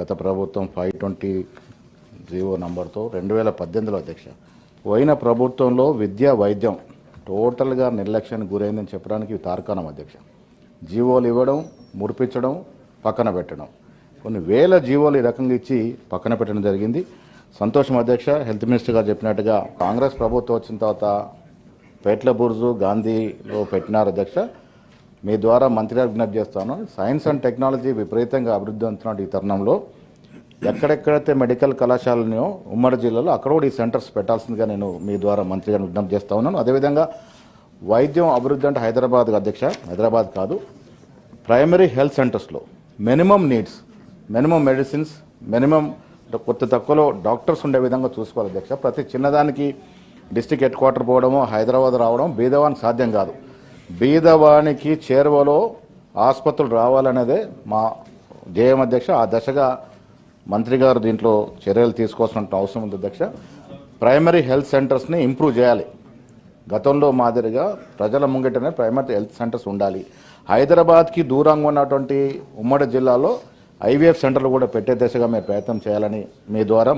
గత ప్రభుత్వం five twenty GO నంబర్తో రెండు వేల పద్దెనిమిదిలో అధ్యక్ష. పోయిన ప్రభుత్వంలో విద్య వైద్యం టోటల్గా నిర్లక్ష్యానికి గురైందని చెప్పడానికి తార్కాణం అధ్యక్ష. జీవోలు ఇవ్వడం ముడిపించడం పక్కన పెట్టడం. కొన్ని వేల జీవోలు ఈ రకంగా ఇచ్చి పక్కన పెట్టడం జరిగింది. సంతోషం అధ్యక్ష హెల్త్ మినిస్టర్ గారు చెప్పినట్టుగా కాంగ్రెస్ ప్రభుత్వం వచ్చిన తర్వాత పేట్ల బుర్జు గాంధీలో పెట్టినారు అధ్యక్ష. మీ ద్వారా మంత్రి గారు విజ్ఞప్తి చేస్తాను. సైన్స్ అండ్ టెక్నాలజీ విపరీతంగా అభివృద్ధి అవుతున్న ఈ తరుణంలో. ఎక్కడెక్కడైతే మెడికల్ కళాశాలనో ఉమ్మడి జిల్లాలో అక్కడ కూడా ఈ సెంటర్స్ పెట్టాల్సిందిగా నేను మీ ద్వారా మంత్రి గారిని విజ్ఞప్తి చేస్తా ఉన్నాను. అదేవిధంగా వైద్యం అభివృద్ధి అంటే హైదరాబాద్ అధ్యక్ష హైదరాబాద్ కాదు ప్రైమరీ హెల్త్ సెంటర్స్లో minimum needs minimum medicines minimum కొత్త తక్కువలో డాక్టర్స్ ఉండే విధంగా చూసుకోవాలి అధ్యక్ష. ప్రతి చిన్నదానికి డిస్టిక్ హెడ్ క్వార్టర్ పోవడము హైదరాబాద్ రావడం బీదవానికి సాధ్యం కాదు. బీదవానికి చేరువలో ఆసుపత్రులు రావాలనేదే మా జేఎం అధ్యక్ష. ఆ దశగా మంత్రి గారు దీంట్లో చర్యలు తీసుకోవాల్సిన అవసరం ఉంది అధ్యక్ష. ప్రైమరీ హెల్త్ సెంటర్స్ని ఇంప్రూవ్ చేయాలి. గతంలో మాదిరిగా ప్రజల ముంగిటనే ప్రైమరీ హెల్త్ సెంటర్స్ ఉండాలి. హైదరాబాద్కి దూరంగా ఉన్నటువంటి ఉమ్మడి జిల్లాలో ఐవీఎఫ్ సెంటర్లు కూడా పెట్టే దిశగా మేము ప్రయత్నం చేయాలని మీ ద్వారా